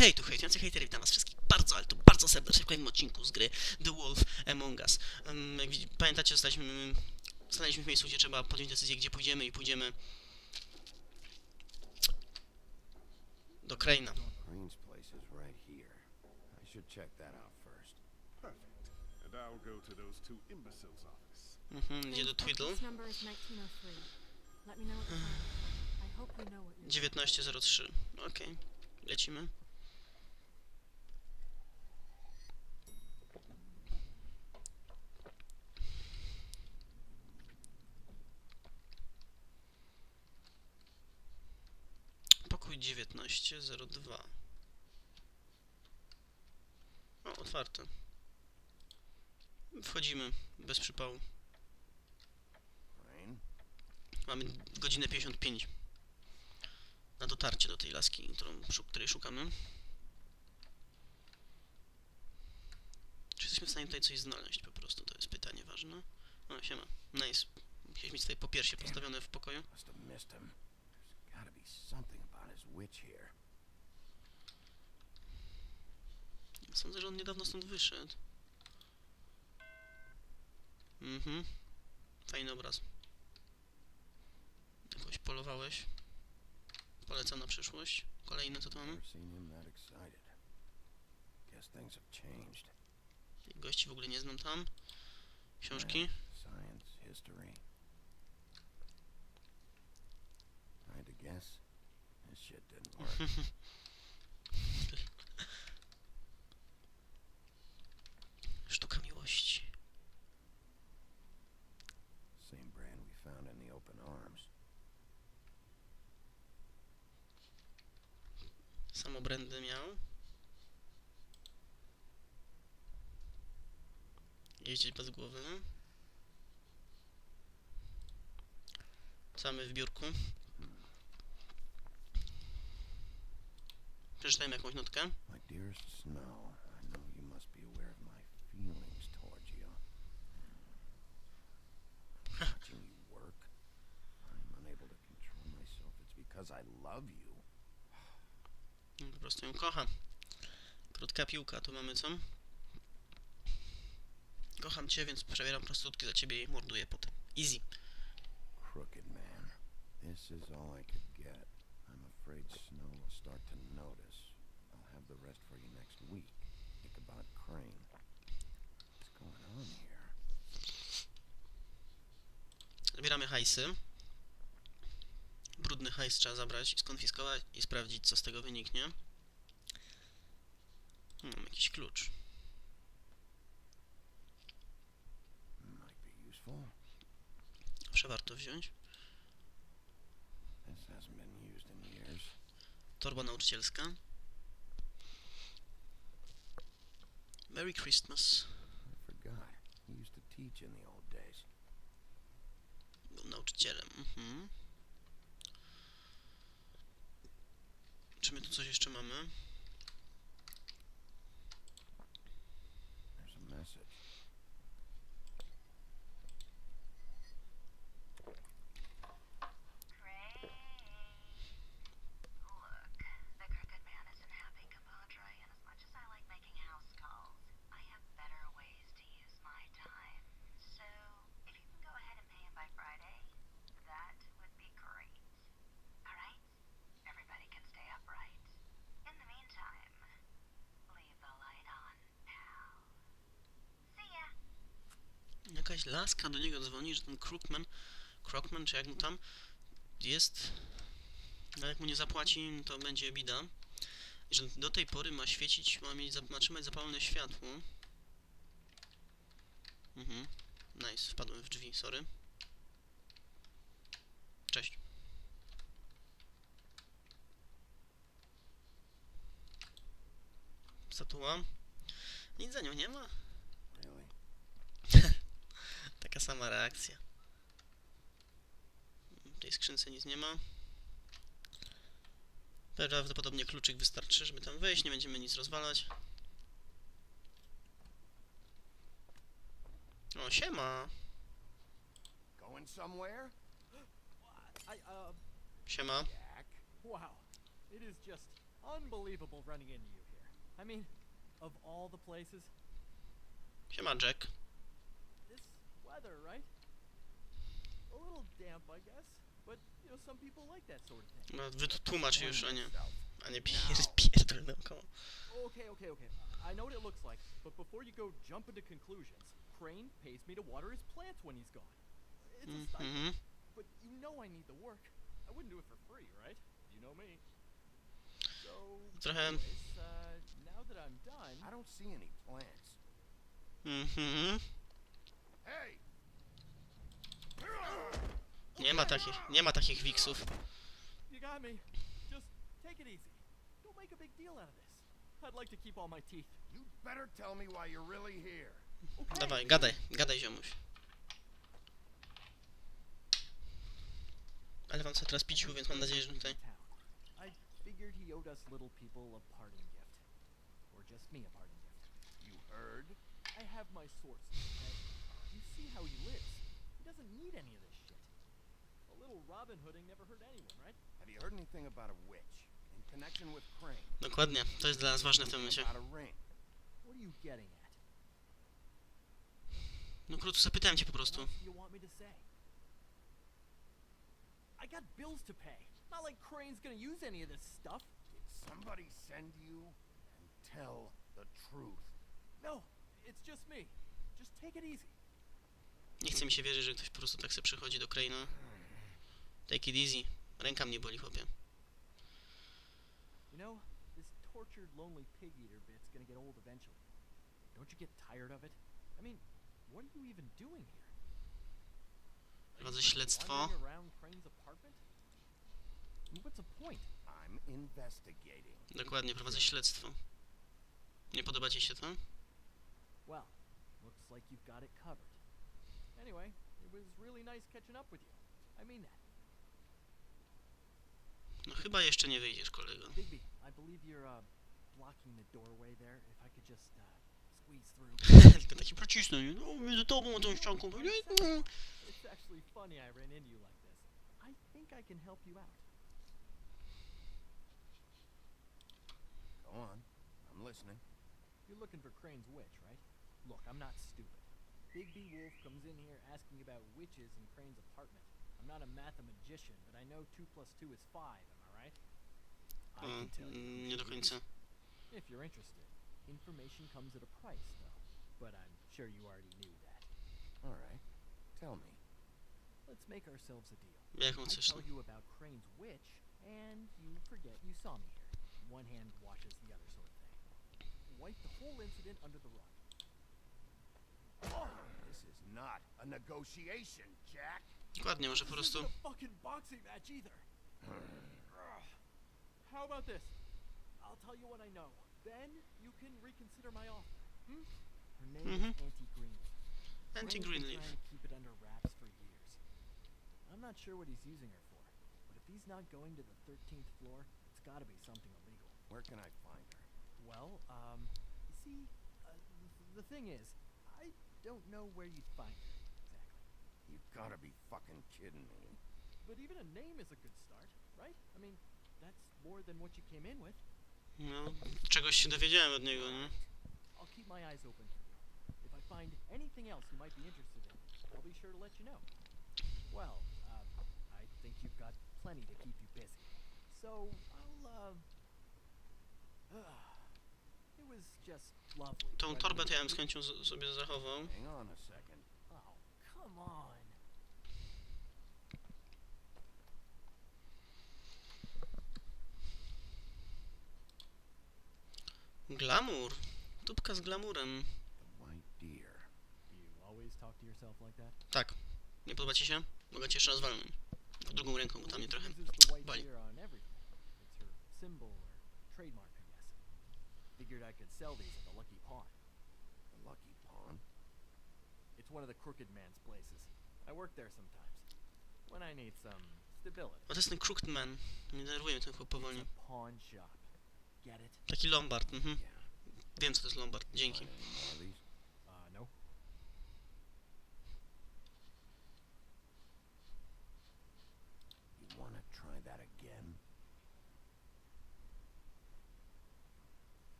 hej, tu hejtujący hejtery, witam was wszystkich bardzo, ale to bardzo serdecznie w kolejnym odcinku z gry The Wolf Among Us. Um, jak pamiętacie, zostaliśmy, stanęliśmy w miejscu, gdzie trzeba podjąć decyzję, gdzie pójdziemy i pójdziemy do Kraina. Green's place is right here. I should check that out first. Perfect. And I'll go to those two imbeciles' office. Mhm, idzie do Twiddle. This number is 1903. Let me know what you find. I hope you know what you're 1903. Okej, lecimy. Pokój 1902. O, otwarte. Wchodzimy bez przypału. Mamy godzinę 55 na dotarcie do tej laski, którą, której szukamy. Czy jesteśmy w stanie tutaj coś znaleźć po prostu? To jest pytanie ważne. O, siema. Nice. Musiałeś mieć tutaj popiersie postawione w pokoju. Must have missed him. There's gotta be something about his witch here. Sądzę, że on niedawno stąd wyszedł. Mhm. Fajny obraz. Jakoś polowałeś. Polecam na przyszłość. Kolejne co tu mamy? Tych gości w ogóle nie znam tam. Książki. Science, history. Tried to guess. This shit didn't work. Sztuka miłości. Same brand we found in the open arms. Samobrędy miał. Jeździć bez głowy. Co mamy w biurku? Przeczytajmy jakąś notkę. My dearest Snow, I know you must be aware of my feelings towards you. Watching you work, I'm unable to control myself. It's because I love you. Po prostu ją kocha. Krótka piłka, tu mamy co? Kocham cię, więc przebieram prostytutki za ciebie i morduję potem. Easy. Crooked man. This is all I could get. I'm afraid Snow will start to notice. I'll have the rest for you next week. Ichabod Crane. What's going on here? Zbieramy hajsy. Brudny hajs trzeba zabrać i skonfiskować i sprawdzić, co z tego wyniknie. Mam jakiś klucz. Zawsze warto wziąć. Torba nauczycielska. Merry Christmas. I forgot. He used to teach in the old days. Był nauczycielem. Mhm. Czy my tu coś jeszcze mamy? There's a message. Great. Look, the crooked man isn't happy, compadre, and as much as I like making house calls, I have better ways to use my time. So, if you can go ahead and pay him by Friday, that would be great. Alright? Everybody can stay upright. In the meantime, leave the light on, pal. See ya! Jakaś laska do niego dzwoni, że ten Crookman, Crockman, czy jak mu tam, jest... No jak mu nie zapłaci, to będzie bida. I że do tej pory ma świecić, ma, mieć, ma trzymać zapalone światło. Mhm. Nice, wpadłem w drzwi, sorry. Cześć. Statua. Nic za nią nie ma. Taka sama reakcja. W tej skrzynce nic nie ma. Prawdopodobnie kluczyk wystarczy, żeby tam wejść, nie będziemy nic rozwalać. O, siema! Uh, Siema. Wow. It is just Unbelievable running into you here. I mean, of all the places, Siema Jack. This weather, right? A little damp, I guess. But, you know, some people like that sort of thing. No, wytłumacz już, a nie, Yourself. a nie pier, pierdol naokoło. Okay, okay, okay. I know what it looks like, but before you go jump into conclusions, Crane pays me to water his plants when he's gone. It's a stipend, Mhm. but you know I need the work. I wouldn't do it for free, right? You know me. So, Trochę- anyways, uh, now that I'm done, I don't see any plants. Mhm. Hey! Nie ma takich, nie ma takich wiksów. Dawaj, gadaj, gadaj ziomuś. Ale wam co teraz piciu, więc mam nadzieję, że tutaj... figured he owed us little people a parting gift. Or just me a parting gift. You heard? I have my sources, okay? You see how he lives. Doesn't need any of this shit. A little Robin Hooding never hurt anyone, right? Have you heard anything about a witch in connection with Crane? Dokładnie, to jest dla nas ważne w tym momencie. What are you getting at? No krótko zapytałem cię po prostu. I got bills to pay. Not like Crane's gonna use any of this stuff. Did somebody send you? And tell the truth. No, it's just me. Just take it easy. Nie chce mi się wierzyć, że ktoś po prostu tak sobie przychodzi do Kraina. Take it easy. Ręka mnie boli, chłopie. You know, this tortured, lonely pig eater bit's gonna get old eventually. Don't you get tired of it? I mean, what are you even doing here? Are you Prowadzę śledztwo. Dokładnie, prowadzę śledztwo. Nie podoba ci się to? Well, looks like you've got it covered. Anyway, it was really nice catching up with you. I mean that. No chyba jeszcze nie wyjdziesz, kolego. Bigby, I believe you're uh, blocking the doorway there. If I could just uh, squeeze through. Tylko taki procisnął, nie? no między tobą tą ścianką. It's actually funny I ran into you like this. I think I can help you out. Go on. I'm listening. You're looking for Crane's witch, right? Look, I'm not stupid. Bigby Wolf comes in here asking about witches in Crane's apartment. I'm not a mathematician, but I know 2 plus 2 is 5, am I right? I Mm, can tell you. mm, Nie do she końca. is, If you're interested. Information comes at a price, though. But I'm sure you already knew that. All right. Tell me. Let's make ourselves a deal. Jaką I chcesz? tell you about Crane's witch, and you forget you saw me here. One hand washes the other, sort of thing. Wipe the whole incident under the rug. This is not a negotiation, Jack. Dokładnie, może po This isn't prostu... a fucking boxing match either. How about this? I'll tell you what I know. Then you can reconsider my offer. Hmm? Her name Mhm. is Auntie Greenleaf. Auntie Greenleaf. trying to keep it under wraps for years. I'm not sure what he's using her for, but if he's not going to the 13th floor, it's got to be something illegal. Where can I find her? Well, um, you see, uh, th- the thing is, I don't know where you'd find her exactly. You've got to be fucking kidding me. But even a name is a good start, right? I mean, that's more than what you came in with. No, czegoś się dowiedziałem od niego, nie? I'll keep my eyes open for you. If I find anything else you might be interested in, I'll be sure to let you know. Well, uh, I think you've got plenty to keep you busy. So, I'll, uh, Tą torbę to ja bym z chęcią sobie zachował. Oh. Glamour. Tubka z glamurem. Tak. Nie podoba ci się? Mogę cię jeszcze raz walnąć. Drugą ręką, bo tam mnie trochę boli. Figured I could sell these at the Lucky Pawn. The lucky pawn. It's one of the crooked man's places. I work there sometimes. When I need some stability. O, to jest ten Crooked Man. Nie denerwuje ten chłop a pawn shop. Get it? Taki Lombard, mhm. Yeah. Wiem co to jest Lombard, dzięki.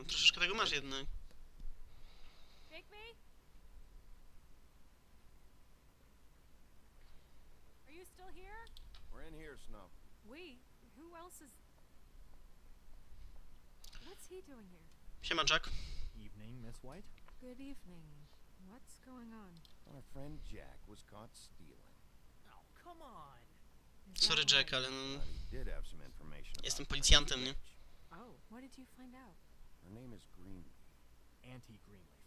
No, troszeczkę tego masz jednak. Siema, Jack. Evening, Miss White. Good evening. What's going on? Our friend Jack was caught stealing. Oh, come on. Sorry, Jack, ale no, Jestem policjantem, nie? Oh, what did you find out? Her name is Greenleaf, Auntie Greenleaf.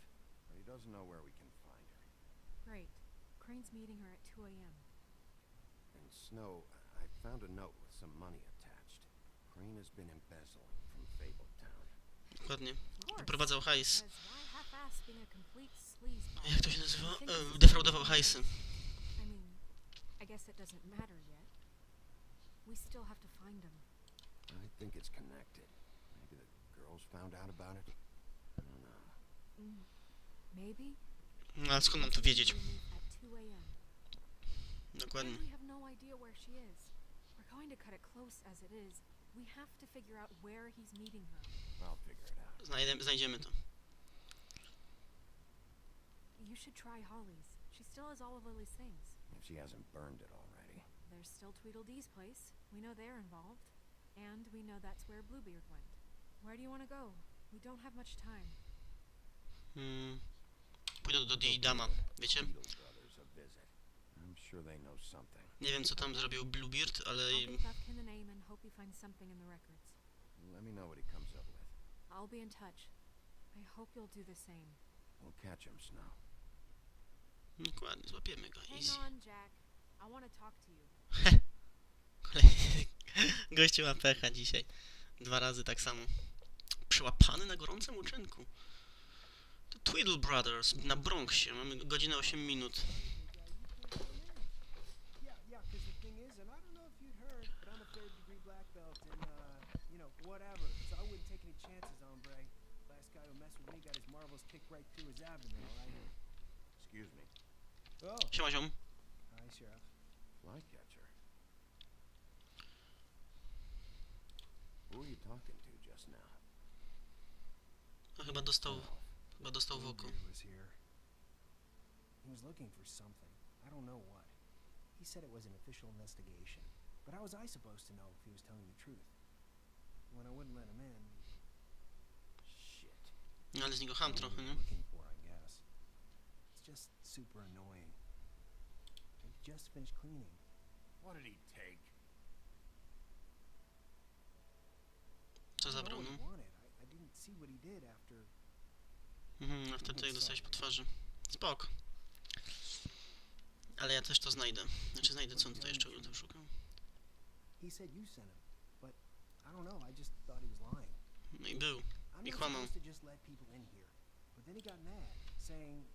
but he doesn't know where we can find her. Great. Crane's meeting her at 2 a.m. And Snow, I found a note with some money attached. Crane has been embezzling from Fabletown. dokładnie. Of course. Wyprowadzał hajs. Because why half-ass a complete sleazeball? Jak to się nazywa? I E, this is defraudował hajsy. I mean, I guess it doesn't matter yet. We still have to find him. I think it's connected. Maybe the girls found out about it. I don't know. Mm, maybe. No, skąd mam to wiedzieć? We leave at 2 a.m. Dokładnie. And we have no idea where she is. We're going to cut it close as it is. We have to figure out where he's meeting her. I'll figure it out. Znajdę, znajdziemy to. You should try Holly's. She still has all of Lily's things. If she hasn't burned it already. There's still Tweedledee's place. We know they're involved. And we know that's where Bluebeard went. Where do you want to go? We don't have much time. Mm. Pójdę do Dee Dama, wiecie? Beetle Brothers a visit. I'm sure they know something. Nie wiem, co tam zrobił Bluebeard, ale... Let me know what he comes up with. I'll be in touch. I hope you'll do the same. We'll catch him, Snow. Dokładnie, złapiemy go. Hang Easy. on, Jack. I want to talk to you. Kolejny gościu ma pecha dzisiaj. Dwa razy tak samo. Przyłapany na gorącym uczynku. To Twiddle Brothers na Bronxie. Mamy godzinę 8 minut. Siema ziom. Flycatcher. Who were you talking to just now? No, chyba dostał, chyba dostał w oko. He was looking for something. I don't know what. He said it was an official investigation. But how was I supposed to know if he was telling the truth? When I wouldn't let him in, shit. No ale z niego ham trochę, nie? It's just super annoying. I just finished cleaning. What did he take? Co zabrał, no? Mhm, a wtedy jak dostałeś po twarzy. Spok. Ale ja też to znajdę. Znaczy znajdę, co on tutaj jeszcze tam szukał. No i był. I kłamał. supposed to just let people in here. But then he got mad, saying,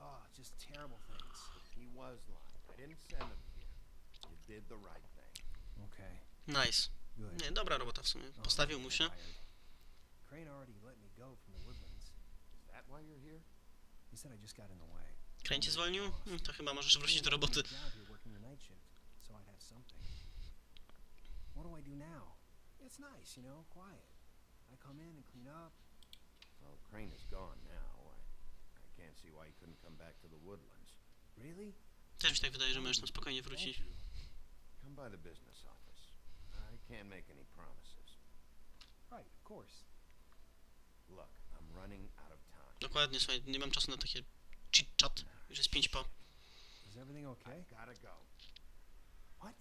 "Oh, just terrible things." He was lying. I didn't send him here. You did the right thing. Okay, Nice. good. Nie, dobra robota w sumie. Postawił mu się. Tired. Crane already let me go from the woodlands. Is that why you're here? He said I just got in the way. Kręcie zwolnił? Mm, To chyba możesz wrócić do roboty. I job working the night shift, so I'd have something. What do I do now? It's nice, you know, quiet. I come in and clean up. Well, Crane is gone now. I, I can't see why he couldn't come back to the woodlands. Really? Też mi się tak wydaje, że możesz tam spokojnie Thank wrócić. Come by the business office. I can't make any promises. Right, of course. Look, I'm running out of time. Dokładnie, słuchaj, nie mam czasu na takie chit-chat. Już jest 5 po. Is everything okay? I gotta go. What?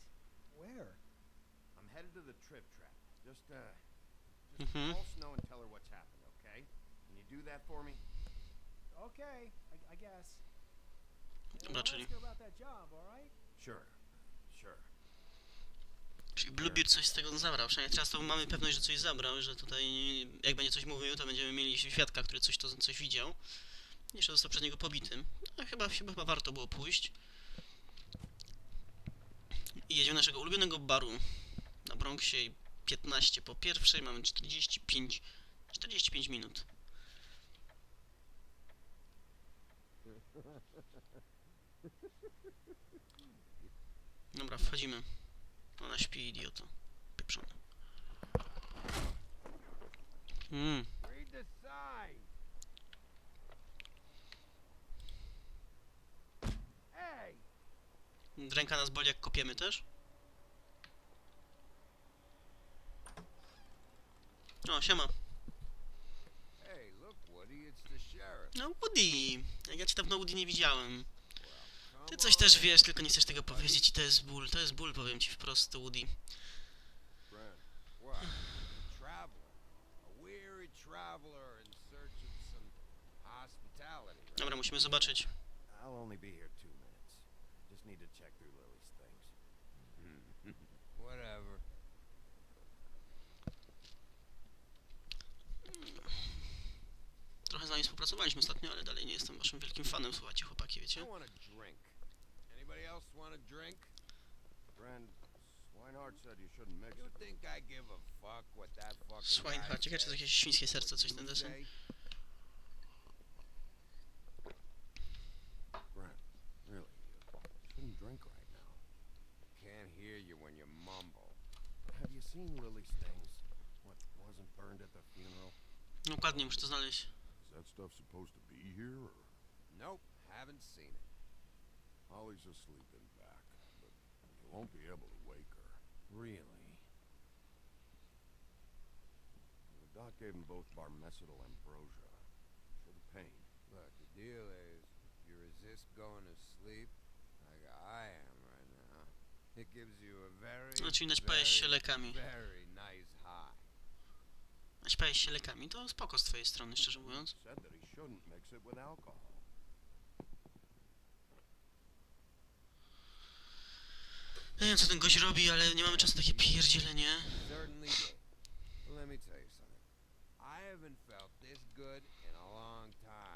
Where? I'm headed to the trip trap. Just, uh, just Mhm. call Snow and tell her what's happened, okay? Can you do that for me? Okay, I, I guess. Dobra, I'll czyli, ask her about that job, all right? Sure. Sure. Bluebeard coś z tego zabrał. Przynajmniej teraz to mamy pewność, że coś zabrał, że tutaj jak będzie coś mówił, to będziemy mieli świadka, który coś, to, coś widział. Jeszcze został przez niego pobitym. No, chyba, chyba warto było pójść. I jedziemy do naszego ulubionego baru na Bronxie 15 po pierwszej, mamy 45, 45 minut. Dobra, wchodzimy. Ona śpi, idioto. Mm. Nine. Hey! Ręka nas boli jak kopiemy też. O, siema. No Woody! Jak ja cię dawno Woody nie widziałem. Ty coś też wiesz, tylko nie chcesz tego powiedzieć i to jest ból. To jest ból, powiem ci wprost, Woody. Dobra, musimy zobaczyć. I'll only be here two minutes. Just need to check through Lily's things. Whatever. Trochę z nami współpracowaliśmy ostatnio, ale dalej nie jestem waszym wielkim fanem, słuchajcie chłopaki, wiecie? Else want a drink? Brent, Swinehart said you shouldn't mix You think I give a fuck what that fucking Swinehart, guy czy to jakieś świńskie serce, coś You ten deseń. Brent, really, you shouldn't drink right now. Can't hear you when you mumble. Have you seen Lily's things? What wasn't burned at the funeral? No, Dokładnie, muszę to znaleźć. Is that stuff supposed to be here, or? Nope, haven't seen it. Holly's asleep in back, but you won't be able to wake her. Really? The doc gave them both Barmecidal ambrosia for the pain. Look, the deal is, if you resist going to sleep, like I am right now, it gives you a very, No, czyli naćpałeś się very, very nice high. Naćpałeś się lekami, to spoko z twojej strony, szczerze mówiąc. Said that he shouldn't mix it with alcohol. Nie wiem co ten gość robi, ale nie mamy czasu na takie pierdzielenie.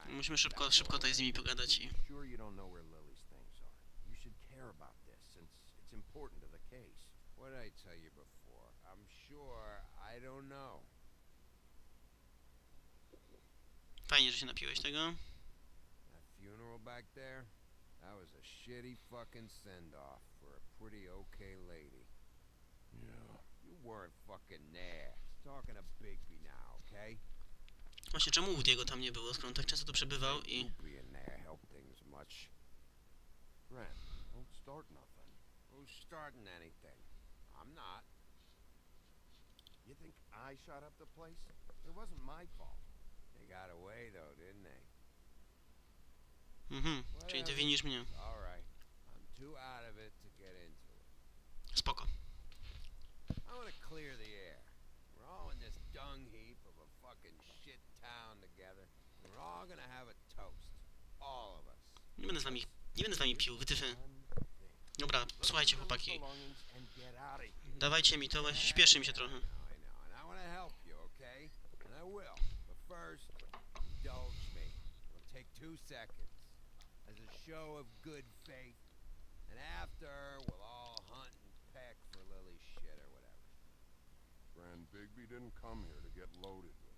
Musimy szybko, szybko tutaj z nimi pogadać i... What did I. Fajnie, że się napiłeś tego. That was a shitty fucking send-off for a pretty okay lady. Yeah. You weren't fucking there. Talking to Bigby now, okay? Właśnie, czemu Woody'ego tam nie było, skoro on tak często tu przebywał i... You being there helped things much. Brent, don't start nothing. Who's starting anything? I'm not. You think I shot up the place? It wasn't my fault. They got away though, didn't they? Mhm, czyli ty winisz mnie. Spoko. Nie będę z wami... Nie będę z wami pił, wytyfy. Dobra, słuchajcie chłopaki. Dawajcie mi to, bo śpieszy mi się trochę. As a show of good faith. And after, we'll all hunt and peck for Lily's shit or whatever. Grand Bigby didn't come here to get loaded with.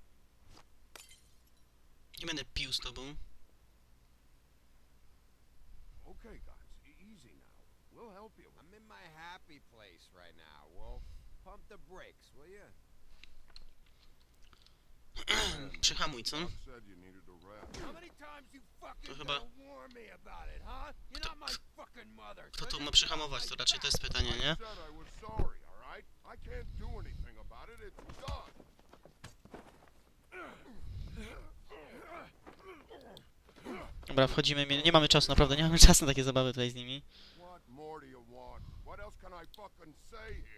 Nie będę pił z tobą. Okay, guys, e- easy now. We'll help you. I'm in my happy place right now, Wolf. Pump the brakes, will you? you fucking To chyba- Kto-. Kto just ma przyhamować, to raczej to jest pytanie, nie? Dobra, wchodzimy, nie mamy czasu, naprawdę, nie mamy czasu na takie zabawy tutaj z nimi. What else can I fucking say here?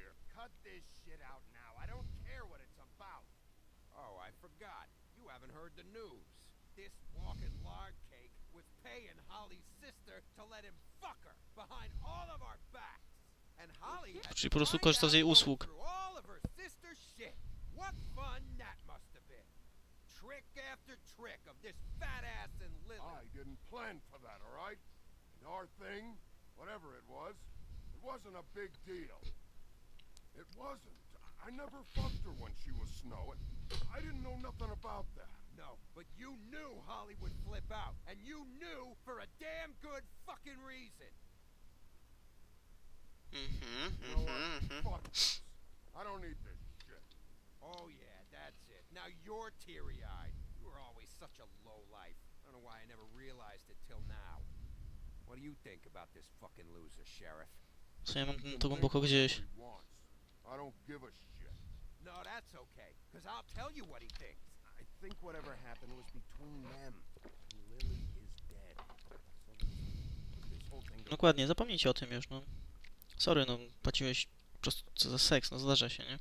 The news. This walking lard cake was paying Holly's sister to let him fuck her behind all of our backs. And Holly had Czyli to po prostu find korzystał z jej usług. all of her sister's shit. What fun that must have been. Trick after trick of this fat ass and Lily. I didn't plan for that, all right? And our thing, whatever it was, it wasn't a big deal. It wasn't. I never fucked her when she was snowing. I didn't know nothing about that. No, but you knew Holly would flip out, and you knew for a damn good fucking reason. Mhm, You know mhm, what? mhm. Fuck this. I don't need this shit. Oh yeah, that's it. Now you're teary-eyed. You were always such a low life. I don't know why I never realized it till now. What do you think about this fucking loser, Sheriff? Co ja mam He can to głęboko think gdzieś. he wants. I don't give a shit. No, that's okay, because I'll tell you what he thinks. I think whatever happened was between them. Lily is dead. So this, this whole thing goes Dokładnie, zapomnijcie o tym już, no. Sorry, no, płaciłeś po prostu co za seks, no zdarza się, nie?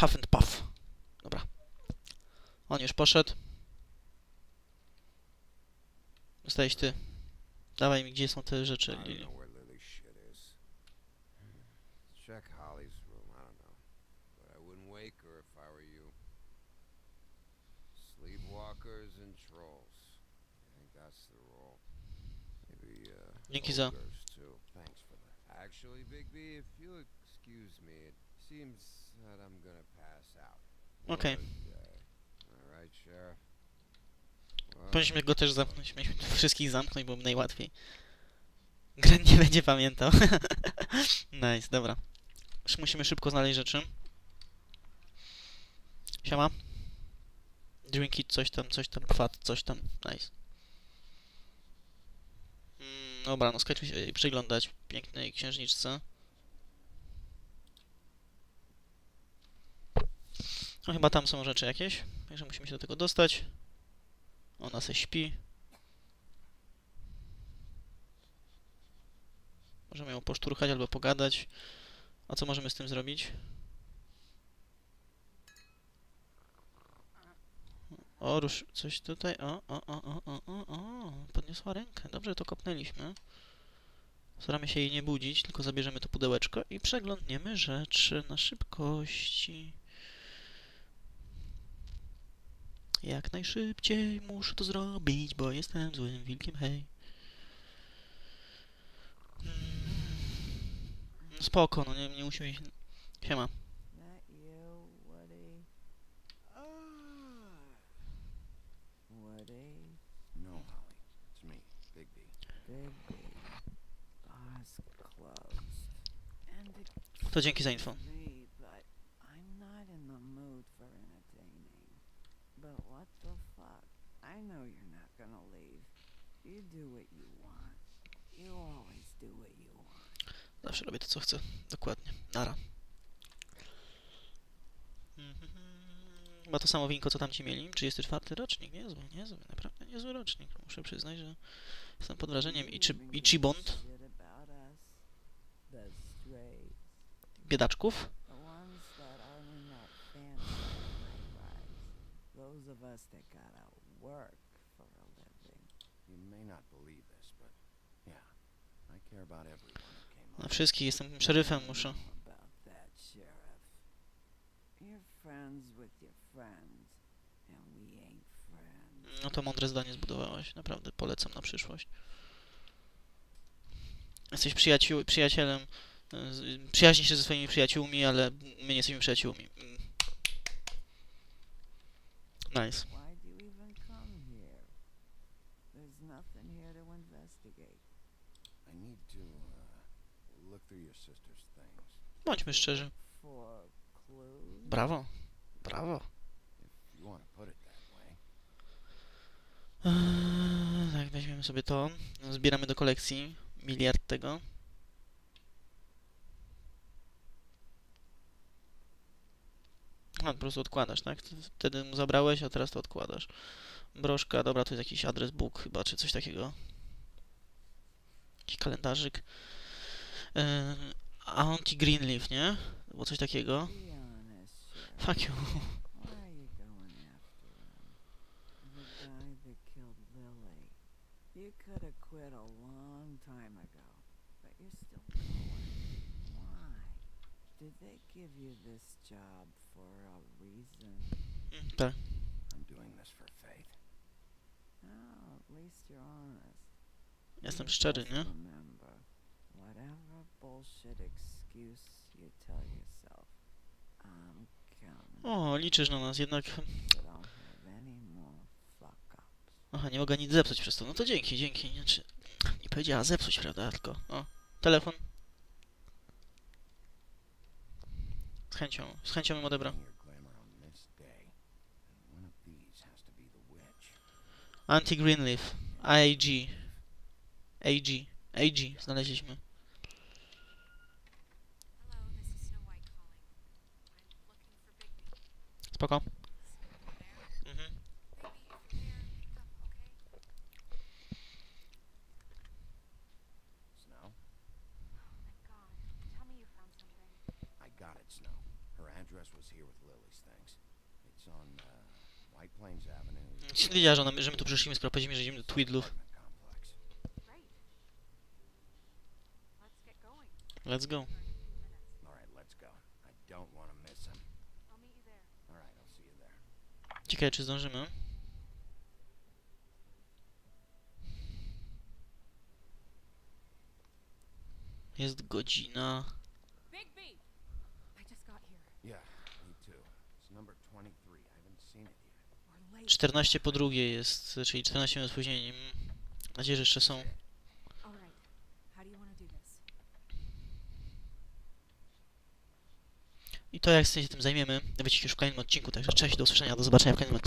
Huff and puff. Dobra. On już poszedł. Zostałeś ty. Dawaj mi, gdzie są te rzeczy, Lili. know where Lily's shit is. Check Holly's room, I don't know. But I wouldn't wake her if I were you. Sleepwalkers and trolls. I think that's the role. Maybe, uh, Dzięki za- ogres, too. Thanks for that. Actually, Big B, if you'll excuse me, it seems that I'm gonna pass out. Okej. Sheriff. Well, Powinniśmy go też zamknąć. Mieliśmy wszystkich zamknąć, byłoby najłatwiej. Gren nie będzie pamiętał. nice, dobra. Już musimy szybko znaleźć rzeczy. Siema. Drinki, coś tam, coś tam, kwat, coś tam. Nice. Dobra, no skończmy się przyglądać pięknej księżniczce. No chyba tam są rzeczy jakieś, także musimy się do tego dostać. Ona se śpi. Możemy ją poszturchać albo pogadać. A co możemy z tym zrobić? O, rusz coś tutaj. O, o, o, o, o, o, o. Podniosła rękę. Dobrze, to kopnęliśmy. Staramy się jej nie budzić, tylko zabierzemy to pudełeczko i przeglądniemy rzeczy na szybkości. Jak najszybciej muszę to zrobić, bo jestem złym wilkiem, hej. Mm. Spoko, no nie, nie musimy się... Siema. That you, Woody? Woody? No, Holly. It's me, Big B. Big B. Bar's closed. And it To dzięki za info. me, but I'm not in the mood for entertaining. But what the fuck? I know you're not gonna leave. You do what you want. You always do what you want. Zawsze robię to, co chcę. Dokładnie. Nara. Chyba to samo winko, co tamci mieli. 34 rocznik. Niezły, niezły. Naprawdę niezły rocznik. Muszę przyznać, że jestem pod wrażeniem. I, czy, You even i give a Chibond, shit about us? The strays. biedaczków. Na wszystkich jestem szeryfem, muszę. You're friends with your friends, and we ain't friends. No to mądre zdanie zbudowałaś. Naprawdę polecam na przyszłość. Jesteś przyjaciół, przyjacielem. Przyjaźnisz się ze swoimi przyjaciółmi, ale my nie jesteśmy przyjaciółmi. Nice. Why do you even Eee, tak, weźmiemy sobie to. Zbieramy do kolekcji. Miliard tego. A, po prostu odkładasz, tak? Wtedy mu zabrałeś, a teraz to odkładasz. Broszka, dobra, to jest jakiś adres book chyba, czy coś takiego. Jakiś kalendarzyk. Eee, Auntie Greenleaf, nie? Było coś takiego. Fuck you. Why are you going after him? The guy that killed Lily. You could have quit a long time ago, but you're still going. Why? Did they give you this job for a reason? Tak. I'm doing this for Faith. Oh, at least you're honest. Jestem szczery, nie? Remember, whatever bullshit excuse you tell yourself, I'm counting. O, liczysz na nas, jednak... Aha, nie mogę nic zepsuć przez to. No to dzięki, dzięki. Znaczy, nie powiedziała zepsuć, prawda? Tylko, o, telefon. Z chęcią, z chęcią bym odebrał. Anti-Greenleaf. AG. AG. AG. Znaleźliśmy. Spoko. Avenue. Wiedziała, że, ona, że my tu przyszliśmy, skoro powiedzieliśmy, że idziemy do. Great. Let's go. Start in a few minutes. All right, let's go. I don't want to miss him. I'll meet you there. All right, I'll see you there. Ciekawe, czy zdążymy. Jest godzina. Bigby! I just got here. Yeah, me too. It's number 23. I haven't seen it yet. We're late. 14 po drugiej jest, czyli 14 minut spóźnieniem. Mam nadzieję, że jeszcze są. I to jak się tym zajmiemy, się już w kolejnym odcinku, także cześć, do usłyszenia, do zobaczenia w kolejnym odcinku.